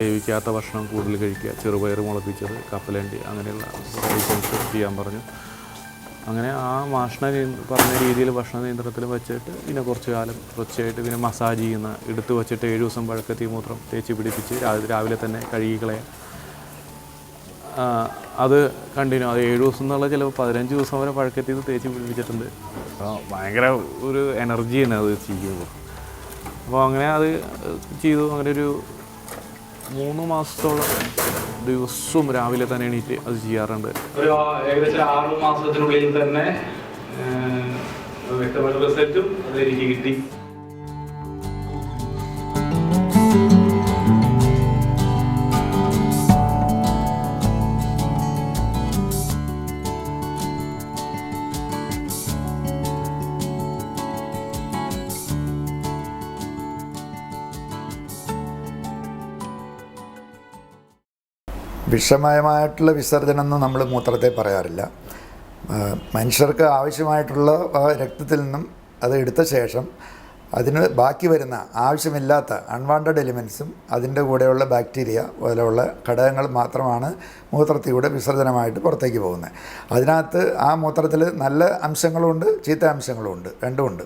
വേവിക്കാത്ത ഭക്ഷണം കൂടുതൽ കഴിക്കുക. ചെറുപയർ മുളപ്പിച്ചത് കപ്പലണ്ടി അങ്ങനെയുള്ള ഐറ്റംസ് ചെയ്യാൻ പറഞ്ഞു. അങ്ങനെ ആ ഭക്ഷണ പറഞ്ഞ രീതിയിൽ ഭക്ഷണ നിയന്ത്രണത്തിൽ വെച്ചിട്ട് പിന്നെ കുറച്ച് കാലം തുടർച്ചയായിട്ട് പിന്നെ മസാജ് ചെയ്യുന്ന എടുത്തു വെച്ചിട്ട് ഏഴ് ദിവസം പഴക്കത്തി മൂത്രം തേച്ച് പിടിപ്പിച്ച് രാവിലെ രാവിലെ തന്നെ കഴുകിക്കളയാൻ ആ, അത് കണ്ടിന്യൂ അത് ഏഴ് ദിവസം എന്നുള്ള ചിലപ്പോൾ പതിനഞ്ച് ദിവസം വരെ പഴക്കത്തി തേച്ച് പിടിപ്പിച്ചിട്ടുണ്ട്. അപ്പോൾ ഭയങ്കര ഒരു എനർജി തന്നെ അത് ചെയ്യുമ്പോൾ. അപ്പോൾ അങ്ങനെ അത് ചെയ്തു. അങ്ങനെ ഒരു മൂന്ന് മാസത്തോളം ദിവസവും രാവിലെ തന്നെ എണീറ്റ് അത് ചെയ്യാറുണ്ട്. ഒരു ഏകദേശം ആറ് മാസത്തിനുള്ളിൽ തന്നെ വ്യക്തമായ റിസൾട്ടും അത് എനിക്ക് കിട്ടി. വിഷമയമായിട്ടുള്ള വിസർജനം എന്ന് നമ്മൾ മൂത്രത്തെ പറയാറില്ല. മനുഷ്യർക്ക് ആവശ്യമായിട്ടുള്ള രക്തത്തിൽ നിന്നും അത് എടുത്ത ശേഷം അതിന് ബാക്കി വരുന്ന ആവശ്യമില്ലാത്ത അൺവാണ്ടഡ് എലിമെൻസും അതിന്റെ കൂടെയുള്ള ബാക്ടീരിയ പോലെയുള്ള ഘടകങ്ങൾ മാത്രമാണ് മൂത്രത്തിലൂടെ വിസർജനമായിട്ട് പുറത്തേക്ക് പോകുന്നത്. അതിനകത്ത് ആ മൂത്രത്തിൽ നല്ല അംശങ്ങളുമുണ്ട് ചീത്ത അംശങ്ങളുമുണ്ട് രണ്ടുമുണ്ട്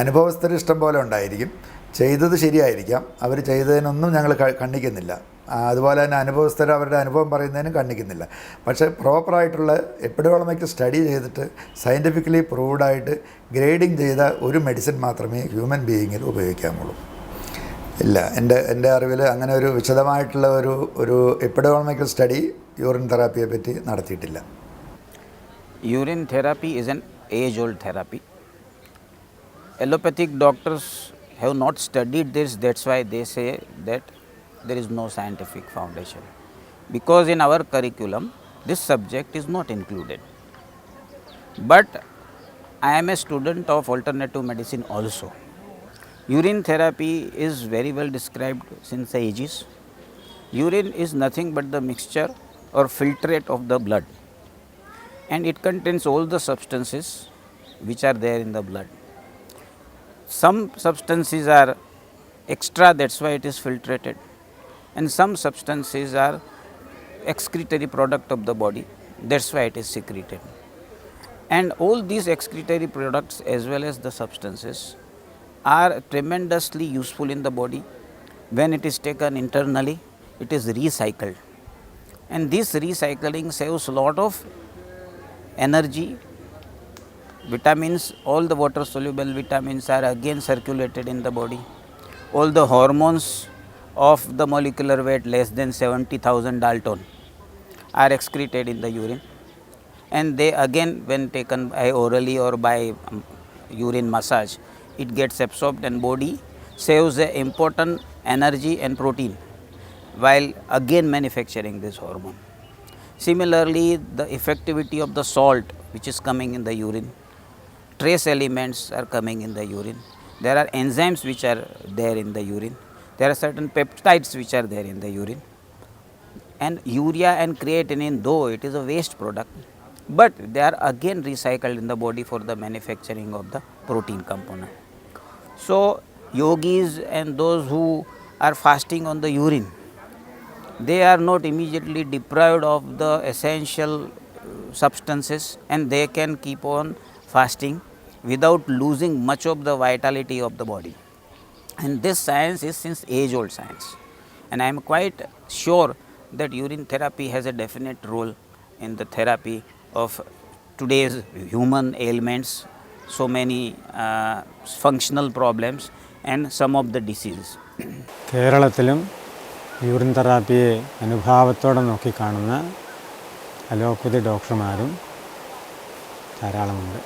അനുഭവസ്ഥർ ഇഷ്ടം പോലെ ഉണ്ടായിരിക്കും. ചെയ്തത് ശരിയായിരിക്കാം. അവർ ചെയ്തതിനൊന്നും ഞങ്ങൾ കണ്ണിക്കുന്നില്ല അതുപോലെ തന്നെ അനുഭവസ്ഥർ അവരുടെ അനുഭവം പറയുന്നതിനും കണ്ണിക്കുന്നില്ല പക്ഷേ പ്രോപ്പറായിട്ടുള്ള എപ്പിഡോളമിക് സ്റ്റഡി ചെയ്തിട്ട് സയന്റിഫിക്കലി പ്രൂവ്ഡായിട്ട് ഗ്രേഡിങ് ചെയ്ത ഒരു മെഡിസിൻ മാത്രമേ ഹ്യൂമൻ ബീയിങ്ങിൽ ഉപയോഗിക്കാമുള്ളൂ ഇല്ല എന്റെ എന്റെ അറിവിൽ അങ്ങനെ ഒരു വിശദമായിട്ടുള്ള ഒരു ഒരു എപ്പിഡോളമിക്കൽ സ്റ്റഡി യൂറിൻ തെറാപ്പിയെ പറ്റി നടത്തിയിട്ടില്ല. Urine therapy is an age old therapy. Allopathic doctors have not studied this, that's why they say that there is no scientific foundation. Because in our curriculum, this subject is not included. But I am a student of alternative medicine also. Urine therapy is very well described since ages. Urine is nothing but the mixture or filtrate of the blood and it contains all the substances which are there in the blood. Some substances are extra, that's why it is filtrated, and some substances are excretory product of the body, that's why it is secreted. And all these excretory products, as well as the substances, are tremendously useful in the body. When it is taken internally, it is recycled. And this recycling saves a lot of energy, vitamins, all the water soluble vitamins are again circulated in the body. All the hormones of the molecular weight less than 70,000 Dalton are excreted in the urine and they again when taken by orally or by um, urine massage it gets absorbed and body saves a important energy and protein while again manufacturing this hormone similarly the effectivity of the salt which is coming in the urine trace elements are coming in the urine. There are enzymes which are there in the urine. There are certain peptides which are there in the urine. And urea and creatinine though it is a waste product but they are again recycled in the body for the manufacturing of the protein component. So yogis and those who are fasting on the urine they are not immediately deprived of the essential uh, substances and they can keep on fasting without losing much of the vitality of the body and this science is since age old science and i am quite sure that urine therapy has a definite role in the therapy of today's human ailments so many uh, functional problems and some of the diseases കേരളത്തിലും urine തെറാപ്പിയെ അനുഭാവത്തോടെ നോക്കിക്കാണുന്ന allopathy ഡോക്ടർമാരും ധാരാളമുണ്ട്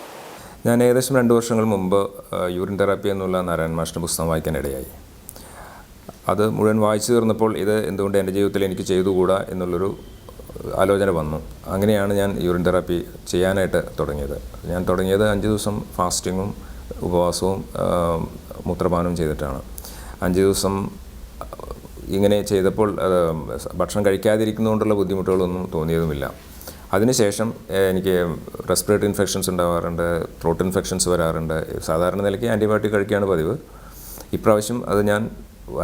ഞാൻ ഏകദേശം രണ്ട് വർഷങ്ങൾ മുമ്പ് യൂറിൻ തെറാപ്പി എന്നുള്ള നാരായണ മാഷിന്റെ പുസ്തകം വായിക്കാനിടയായി അത് മുഴുവൻ വായിച്ചു തീർന്നപ്പോൾ ഇത് എന്തുകൊണ്ട് എന്റെ ജീവിതത്തിൽ എനിക്ക് ചെയ്തുകൂടാ എന്നുള്ളൊരു ആലോചന വന്നു. അങ്ങനെയാണ് ഞാൻ യൂറിൻ തെറാപ്പി ചെയ്യാനായിട്ട് തുടങ്ങിയത്. ഞാൻ തുടങ്ങിയത് അഞ്ച് ദിവസം ഫാസ്റ്റിങ്ങും ഉപവാസവും മൂത്രപാനവും ചെയ്തിട്ടാണ്. അഞ്ച് ദിവസം ഇങ്ങനെ ചെയ്തപ്പോൾ ഭക്ഷണം കഴിക്കാതിരിക്കുന്നതുകൊണ്ടുള്ള ബുദ്ധിമുട്ടുകളൊന്നും തോന്നിയതുമില്ല. അതിനുശേഷം എനിക്ക് റെസ്പിറേറ്ററി ഇൻഫെക്ഷൻസ് ഉണ്ടാവാറുണ്ട് ത്രോട്ട് ഇൻഫെക്ഷൻസ് വരാറുണ്ട്. സാധാരണ നിലയ്ക്ക് ആന്റിബയോട്ടിക് കഴിക്കുകയാണ് പതിവ്. ഇപ്രാവശ്യം അത് ഞാൻ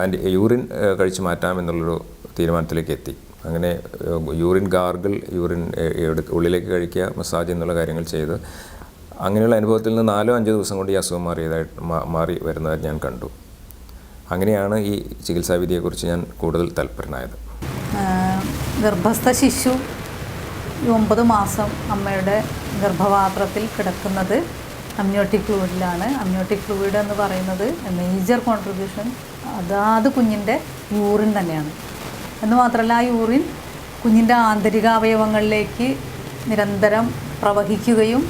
ആന്റി യൂറിൻ കഴിച്ച് മാറ്റാം എന്നുള്ളൊരു തീരുമാനത്തിലേക്ക് എത്തി. അങ്ങനെ യൂറിൻ ഗാർഗിൾ യൂറിൻ ഉള്ളിലേക്ക് കഴിക്കുക മസാജ് എന്നുള്ള കാര്യങ്ങൾ ചെയ്ത് അങ്ങനെയുള്ള അനുഭവത്തിൽ നിന്ന് നാലോ അഞ്ചോ ദിവസം കൊണ്ട് ഈ അസുഖം മാറിയതായിട്ട് മാറി വരുന്നതായി ഞാൻ കണ്ടു. അങ്ങനെയാണ് ഈ ചികിത്സാവിധിയെക്കുറിച്ച് ഞാൻ കൂടുതൽ തൽപരനായത്. ഗർഭസ്ഥ ശിശു ഈ ഒമ്പത് മാസം അമ്മയുടെ ഗർഭപാത്രത്തിൽ കിടക്കുന്നത് അമ്യോട്ടിക് ഫ്ലൂയിഡിലാണ് അമ്യോട്ടിക് ഫ്ലൂയിഡ് എന്ന് പറയുന്നത് മേജർ കോൺട്രിബ്യൂഷൻ അതാത് കുഞ്ഞിന്റെ യൂറിൻ തന്നെയാണ്. എന്ന് മാത്രമല്ല ആ യൂറിൻ കുഞ്ഞിന്റെ ആന്തരിക അവയവങ്ങളിലേക്ക് നിരന്തരം പ്രവഹിക്കുകയും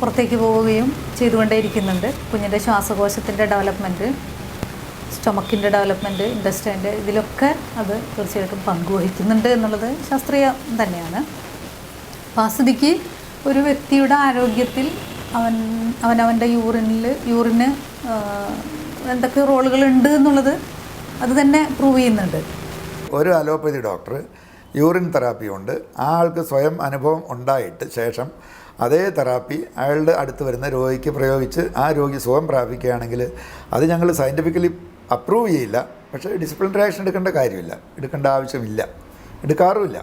പുറത്തേക്ക് പോവുകയും ചെയ്തുകൊണ്ടേയിരിക്കുന്നുണ്ട്. കുഞ്ഞിന്റെ ശ്വാസകോശത്തിന്റെ ഡെവലപ്മെന്റ് സ്റ്റൊമക്കിന്റെ ഡെവലപ്മെന്റ് ഇൻഡസ്ട്രീന്റെ ഇതിലൊക്കെ അത് തീർച്ചയായിട്ടും പങ്കുവഹിക്കുന്നുണ്ട് എന്നുള്ളത് ശാസ്ത്രീയം തന്നെയാണ്. അപ്പോൾ ഒരു വ്യക്തിയുടെ ആരോഗ്യത്തിൽ അവൻ അവനവന്റെ യൂറിനിൽ യൂറിന് എന്തൊക്കെ റോളുകൾ ഉണ്ട് എന്നുള്ളത് അത് തന്നെ പ്രൂവ് ചെയ്യുന്നുണ്ട്. ഒരു അലോപ്പതി ഡോക്ടർ യൂറിൻ തെറാപ്പി ഉണ്ട്. ആ ആൾക്ക് സ്വയം അനുഭവം ഉണ്ടായിട്ട് ശേഷം അതേ തെറാപ്പി അയാളുടെ അടുത്ത് വരുന്ന രോഗിക്ക് പ്രയോഗിച്ച് ആ രോഗി സുഖം പ്രാപിക്കുകയാണെങ്കിൽ അത് ഞങ്ങൾ സയന്റിഫിക്കലി അപ്രൂവ് ചെയ്യില്ല. പക്ഷേ ഡിസിപ്ലിൻ ആക്ഷൻ എടുക്കേണ്ട കാര്യമില്ല. എടുക്കേണ്ട ആവശ്യമില്ല. എടുക്കാറുമില്ല.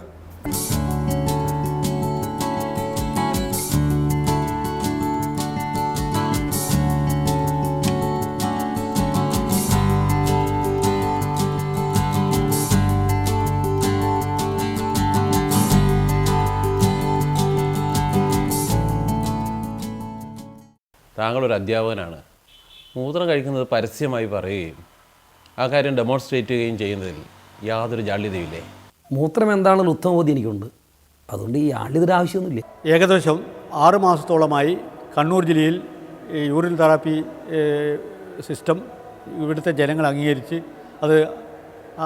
താങ്കൾ ഒരു അധ്യാപകനാണ് മൂത്രം കഴിക്കുന്നത് പരസ്യമായി പറയുകയും ആ കാര്യം ഡെമോൺസ്ട്രേറ്റ് ചെയ്യുകയും ചെയ്യുന്നതിൽ യാതൊരു ജാള്യതയില്ലേ മൂത്രം എന്താണെന്ന് ഉത്തമബോധി എനിക്കുണ്ട്. അതുകൊണ്ട് ഈ ആളിതൊരു ആവശ്യമൊന്നുമില്ല. ഏകദേശം ആറ് മാസത്തോളമായി കണ്ണൂർ ജില്ലയിൽ യൂറിൻ തെറാപ്പി സിസ്റ്റം ഇവിടുത്തെ ജനങ്ങൾ അംഗീകരിച്ച് അത്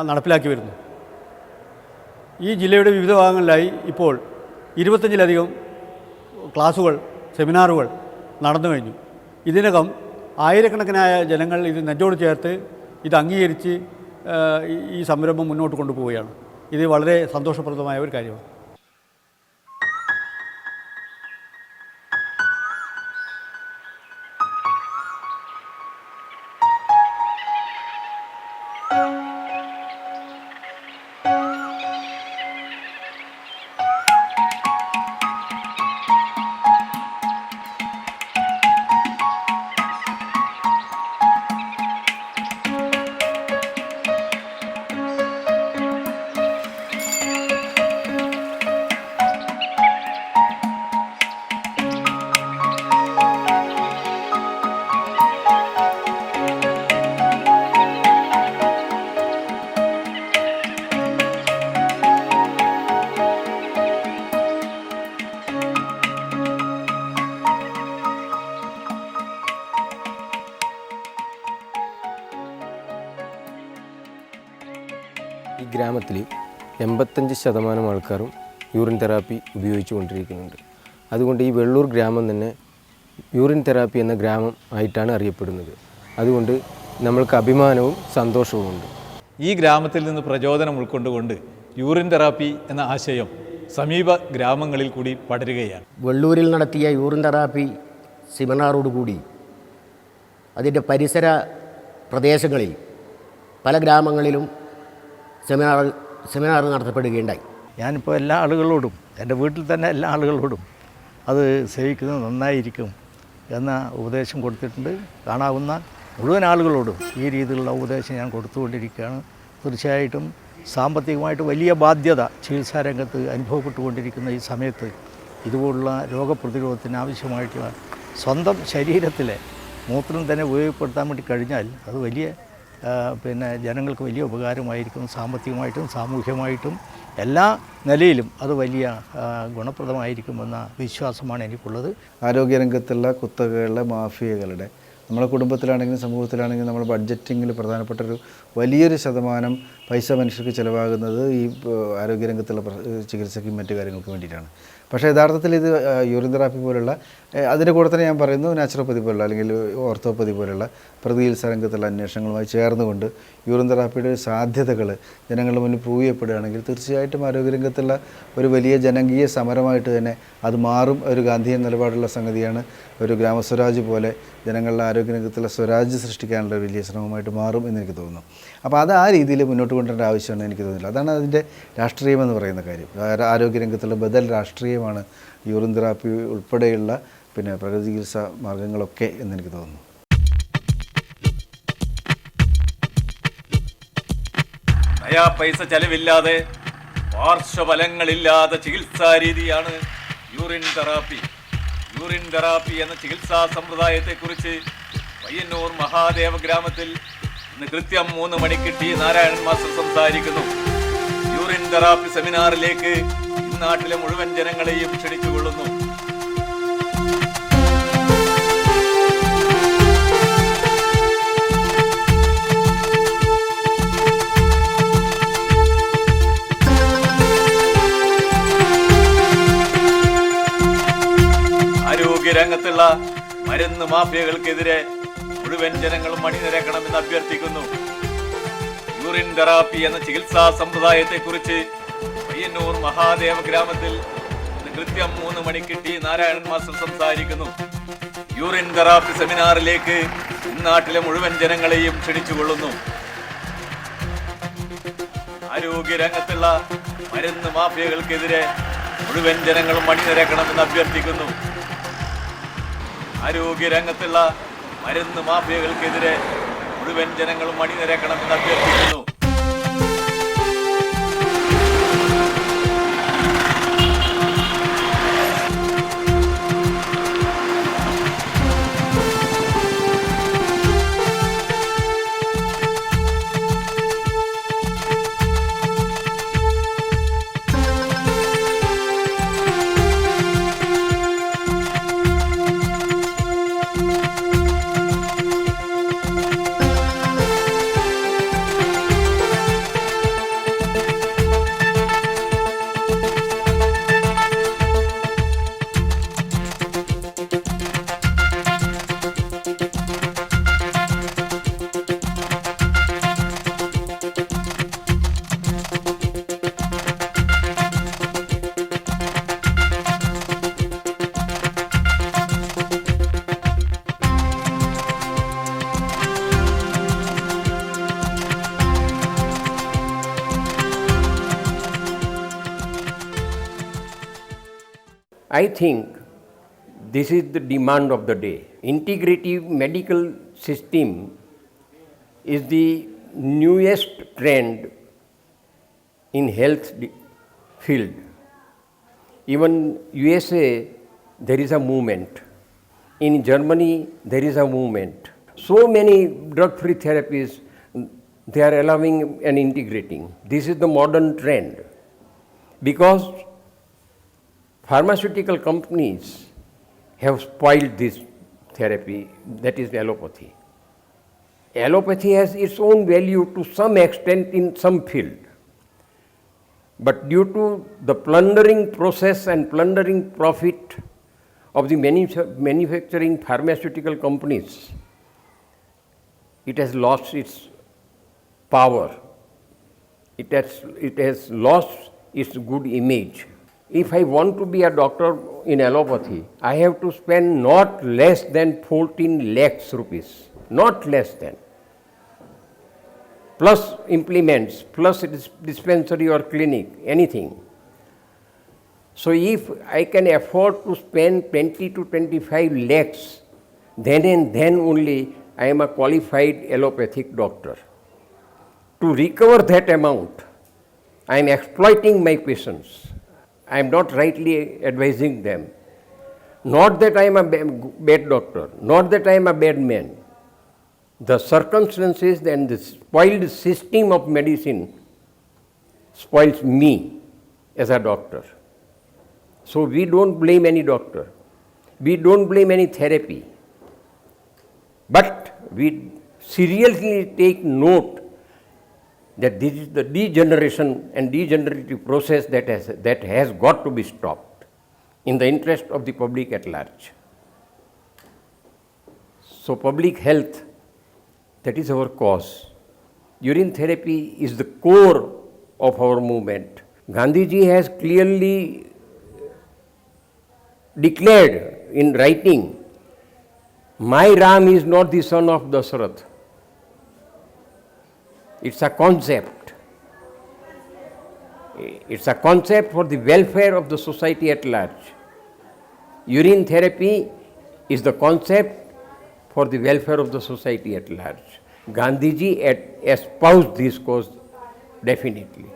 നടപ്പിലാക്കി വരുന്നു. ഈ ജില്ലയുടെ വിവിധ ഭാഗങ്ങളിലായി ഇപ്പോൾ ഇരുപത്തഞ്ചിലധികം ക്ലാസുകൾ സെമിനാറുകൾ നടന്നു കഴിഞ്ഞു. ഇതിനകം ആയിരക്കണക്കിനായ ജനങ്ങൾ ഇത് നെഞ്ചോട് ചേർത്ത് ഇത് അംഗീകരിച്ച് ഈ- സംരംഭം മുന്നോട്ട് കൊണ്ടുപോവുകയാണ്. ഇത് വളരെ സന്തോഷപ്രദമായ ഒരു കാര്യമാണ്. ഗ്രാമത്തിൽ എൺപത്തഞ്ച് ശതമാനം ആൾക്കാരും യൂറിൻ തെറാപ്പി ഉപയോഗിച്ചു കൊണ്ടിരിക്കുന്നുണ്ട് അതുകൊണ്ട് ഈ വെള്ളൂർ ഗ്രാമം തന്നെ യൂറിൻ തെറാപ്പി എന്ന ഗ്രാമം ആയിട്ടാണ് അറിയപ്പെടുന്നത്. അതുകൊണ്ട് നമ്മൾക്ക് അഭിമാനവും സന്തോഷവുമുണ്ട്. ഈ ഗ്രാമത്തിൽ നിന്ന് പ്രചോദനം ഉൾക്കൊണ്ടുകൊണ്ട് യൂറിൻ തെറാപ്പി എന്ന ആശയം സമീപ ഗ്രാമങ്ങളിൽ കൂടി പടരുകയാണ്. വെള്ളൂരിൽ നടത്തിയ യൂറിൻ തെറാപ്പി സെമിനാറോടുകൂടി അതിന്റെ പരിസര പ്രദേശങ്ങളിൽ പല ഗ്രാമങ്ങളിലും സെമിനാർ സെമിനാർ നടത്തപ്പെടുകയുണ്ടായി. ഞാനിപ്പോൾ എല്ലാ ആളുകളോടും എന്റെ വീട്ടിൽ തന്നെ എല്ലാ ആളുകളോടും അത് സേവിക്കുന്നത് നന്നായിരിക്കും എന്ന ഉപദേശം കൊടുത്തിട്ടുണ്ട്. കാണാവുന്ന മുഴുവൻ ആളുകളോടും ഈ രീതിയിലുള്ള ഉപദേശം ഞാൻ കൊടുത്തുകൊണ്ടിരിക്കുകയാണ്. തീർച്ചയായിട്ടും സാമ്പത്തികമായിട്ട് വലിയ ബാധ്യത ചികിത്സാ രംഗത്ത് അനുഭവപ്പെട്ടുകൊണ്ടിരിക്കുന്ന ഈ സമയത്ത് ഇതുപോലുള്ള രോഗപ്രതിരോധത്തിന് ആവശ്യമായിട്ടുള്ള സ്വന്തം ശരീരത്തിലെ മൂത്രം തന്നെ ഉപയോഗപ്പെടുത്താൻ വേണ്ടി കഴിഞ്ഞാൽ അത് വലിയ പിന്നെ ജനങ്ങൾക്ക് വലിയ ഉപകാരമായിരിക്കും സാമ്പത്തികമായിട്ടും സാമൂഹ്യമായിട്ടും എല്ലാ നിലയിലും അത് വലിയ ഗുണപ്രദമായിരിക്കുമെന്ന വിശ്വാസമാണ് എനിക്കുള്ളത്. ആരോഗ്യരംഗത്തുള്ള കുത്തകകളുടെ മാഫിയകളുടെ നമ്മുടെ കുടുംബത്തിലാണെങ്കിലും സമൂഹത്തിലാണെങ്കിലും നമ്മുടെ ബഡ്ജറ്റിങ്ങിൽ പ്രധാനപ്പെട്ട ഒരു വലിയൊരു ശതമാനം പൈസ മനുഷ്യർക്ക് ചിലവാകുന്നത് ഈ ആരോഗ്യരംഗത്തുള്ള ചികിത്സയ്ക്കും മറ്റു കാര്യങ്ങൾക്കും വേണ്ടിയിട്ടാണ്. പക്ഷേ യഥാർത്ഥത്തിൽ ഇത് യൂറിൻതെറാപ്പി യൂറിൻ തെറാപ്പി പോലുള്ള അതിന്റെ കൂടെ തന്നെ ഞാൻ പറയുന്നു നാച്ചുറോപ്പതി പോലുള്ള അല്ലെങ്കിൽ ഓർത്തോപ്പതി പോലുള്ള പ്രതിയിൽ രംഗത്തുള്ള അന്വേഷണങ്ങളുമായി ചേർന്നുകൊണ്ട് യൂറിൻതെറാപ്പിയുടെ സാധ്യതകൾ ജനങ്ങളുടെ മുന്നിൽ പ്രൂവ് ചെയ്യപ്പെടുകയാണെങ്കിൽ തീർച്ചയായിട്ടും ആരോഗ്യരംഗത്തുള്ള ഒരു വലിയ ജനകീയ സമരമായിട്ട് തന്നെ അത് മാറും. ഒരു ഗാന്ധിയൻ നിലപാടുള്ള സംഗതിയാണ്. ഒരു ഗ്രാമസ്വരാജ് പോലെ ജനങ്ങളുടെ ആരോഗ്യരംഗത്തുള്ള സ്വരാജ് സൃഷ്ടിക്കാനുള്ള വലിയ ശ്രമമായിട്ട് മാറും എന്ന് എനിക്ക് തോന്നുന്നു. അപ്പോൾ അത് ആ രീതിയിൽ മുന്നോട്ട് കൊണ്ടുവരേണ്ട ആവശ്യമാണ് എനിക്ക് തോന്നുന്നില്ല. അതാണ് അതിന്റെ രാഷ്ട്രീയം എന്ന് പറയുന്ന കാര്യം. ആരോഗ്യരംഗത്തുള്ള ബദൽ രാഷ്ട്രീയമാണ് യൂറിൻ തെറാപ്പി ഉൾപ്പെടെയുള്ള പിന്നെ പ്രകൃതി ചികിത്സാ മാർഗങ്ങളൊക്കെ എന്നെനിക്ക് തോന്നുന്നു. നയാ പൈസ ചെലവില്ലാതെ പാർശ്വഫലങ്ങളില്ലാത്ത ചികിത്സാ രീതിയാണ് യൂറിൻ തെറാപ്പി. യൂറിൻ തെറാപ്പി എന്ന ചികിത്സാ സമ്പ്രദായത്തെക്കുറിച്ച് പയ്യന്നൂർ മഹാദേവ ഗ്രാമത്തിൽ ഇന്ന് കൃത്യം മൂന്ന് മണിക്ക് ടി നാരായണൻ മാസ്റ്റർ സംസാരിക്കുന്നു. യൂറിൻ തെറാപ്പി സെമിനാറിലേക്ക് ഇന്നാട്ടിലെ മുഴുവൻ ജനങ്ങളെയും ക്ഷണിച്ചുകൊള്ളുന്നു. ആരോഗ്യരംഗത്തുള്ള മരുന്ന് മാഫിയകൾക്കെതിരെ മുഴുവൻ ജനങ്ങളും അണിനിരക്കണമെന്ന് അഭ്യർത്ഥിക്കുന്നു. യൂറിൻ തെറാപ്പി എന്ന ചികിത്സാ സമ്പ്രദായത്തെ കുറിച്ച് പയ്യന്നൂർ മഹാദേവ ഗ്രാമത്തിൽ കൃത്യം മൂന്ന് മണിക്ക് ടി നാരായണൻ മാസ്റ്റർ സംസാരിക്കുന്നു. യൂറിൻ തെറാപ്പി സെമിനാറിലേക്ക് നാട്ടിലെ മുഴുവൻ ജനങ്ങളെയും ക്ഷണിച്ചുകൊള്ളുന്നു. ആരോഗ്യ രംഗത്തുള്ള മരുന്ന് മാഫിയകൾക്കെതിരെ മുഴുവൻ ജനങ്ങളും അണിനിരക്കണമെന്ന് അഭ്യർത്ഥിക്കുന്നു. ആരോഗ്യരംഗത്തുള്ള മരുന്ന് മാഫിയകൾക്കെതിരെ മുഴുവൻ ജനങ്ങളും അണിനിരക്കണമെന്ന് അഭ്യർത്ഥിക്കുന്നു. I think this is the demand of the day. Integrative medical system is the newest trend in health field. Even USA there is a movement. In Germany there is a movement. So many drug free therapies they are allowing and integrating. This is the modern trend because pharmaceutical companies have spoiled this therapy, that is allopathy. Allopathy has its own value to some extent in some field. But due to the plundering process and plundering profit of the manufacturing pharmaceutical companies, it has lost its power. It has, it has lost its good image. If I want to be a doctor in allopathy, I have to spend not less than 14 lakhs rupees, not less than. Plus implements, plus dispensary or clinic, anything. So if I can afford to spend 20 to 25 lakhs, then and then only I am a qualified allopathic doctor. To recover that amount, I am exploiting my patients. I am not rightly advising them. Not that I am a bad doctor, not that I am a bad man. The circumstances and the spoiled system of medicine spoils me as a doctor. So we don't blame any doctor. We don't blame any therapy. But we seriously take note that this is the degeneration and degenerative process that has, that has got to be stopped in the interest of the public at large. So, public health, that is our cause. Urine therapy is the core of our movement. Gandhiji has clearly declared in writing, My Ram is not the son of Dasarath. It's a concept. It's a concept for the welfare of the society at large. Urine therapy is the concept for the welfare of the society at large. Gandhiji espoused this cause definitely.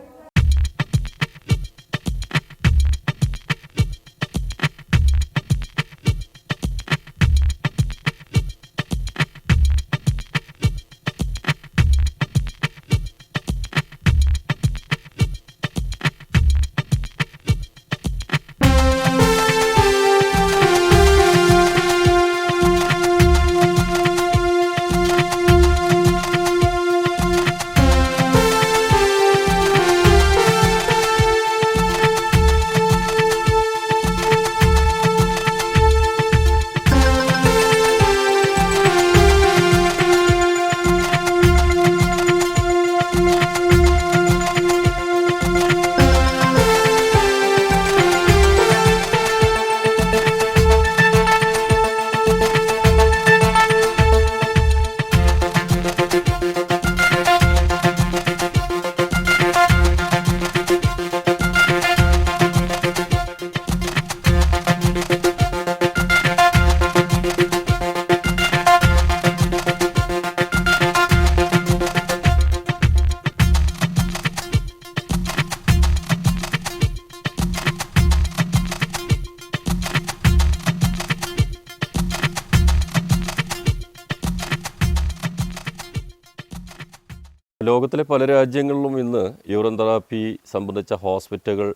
ലോകത്തിലെ പല രാജ്യങ്ങളിലും ഇന്ന് urine therapy സംബന്ധിച്ച ഹോസ്പിറ്റലുകൾ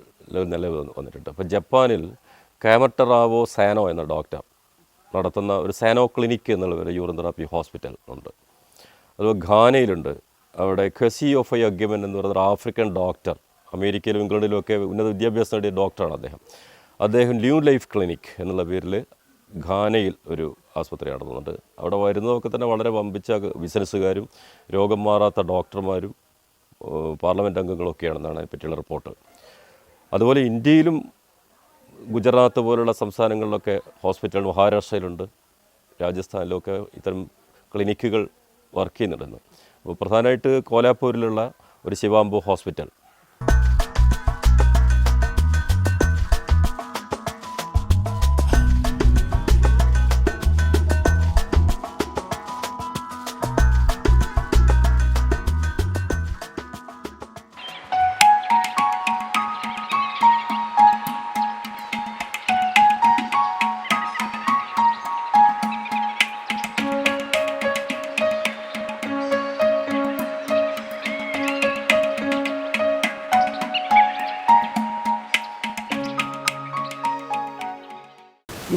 നിലവിൽ വന്നിട്ടുണ്ട്. അപ്പോൾ ജപ്പാനിൽ കാമട്ടറാവോ സാനോ എന്ന ഡോക്ടർ നടത്തുന്ന ഒരു സാനോ ക്ലിനിക്ക് എന്നുള്ള ഒരു യൂറിൻ തെറാപ്പി ഹോസ്പിറ്റൽ ഉണ്ട്. അതുപോലെ ഘാനയിലുണ്ട് അവിടെ ഖസി ഓഫ് ഐ അഗ്യമൻ എന്ന് പറയുന്ന ആഫ്രിക്കൻ ഡോക്ടർ അമേരിക്കയിലും ഇംഗ്ലണ്ടിലും ഒക്കെ ഉന്നത വിദ്യാഭ്യാസം നേടിയ ഡോക്ടറാണ് അദ്ദേഹം. അദ്ദേഹം ന്യൂ ലൈഫ് ക്ലിനിക് എന്നുള്ള പേരിൽ ഘാനയിൽ ഒരു ആസ്പത്രി നടത്തുന്നുണ്ട് അവിടെ വരുന്നതൊക്കെ തന്നെ വളരെ വമ്പിച്ച ബിസിനസ്സുകാരും രോഗം മാറാത്ത ഡോക്ടർമാരും പാർലമെന്റ് അംഗങ്ങളൊക്കെയാണെന്നാണ് പറ്റിയുള്ള റിപ്പോർട്ട്. അതുപോലെ ഇന്ത്യയിലും ഗുജറാത്ത് പോലുള്ള സംസ്ഥാനങ്ങളിലൊക്കെ ഹോസ്പിറ്റൽ മഹാരാഷ്ട്രയിലുണ്ട്. രാജസ്ഥാനിലൊക്കെ ഇത്തരം ക്ലിനിക്കുകൾ വർക്ക് ചെയ്യുന്നുണ്ടെന്ന് അപ്പോൾ പ്രധാനമായിട്ട് കോലാപ്പൂരിലുള്ള ഒരു Shivambu hospital.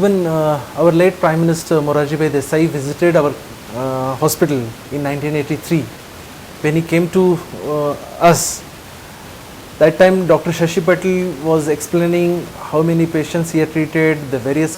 Even uh, our late Prime Minister Morarji Bhai Desai visited our uh, hospital in 1983 when he came to uh, us. That time Dr. Shashi Patel was explaining how many patients he had treated, the various